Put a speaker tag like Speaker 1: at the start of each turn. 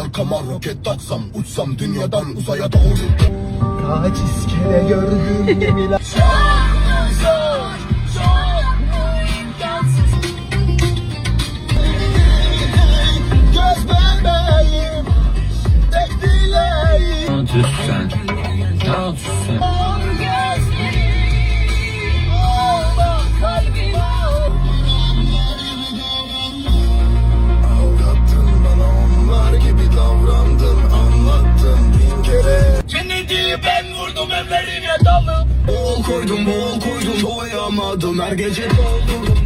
Speaker 1: Arkama roket taksam uçsam dünyadan uzaya doğru.
Speaker 2: Kaç iskele gördüm yeminler Göz bebeğim Tek Kennedy'yi ben vurdum ellerine dalıp
Speaker 1: Bol koydum bol koydum doyamadım. Her gece doldurdum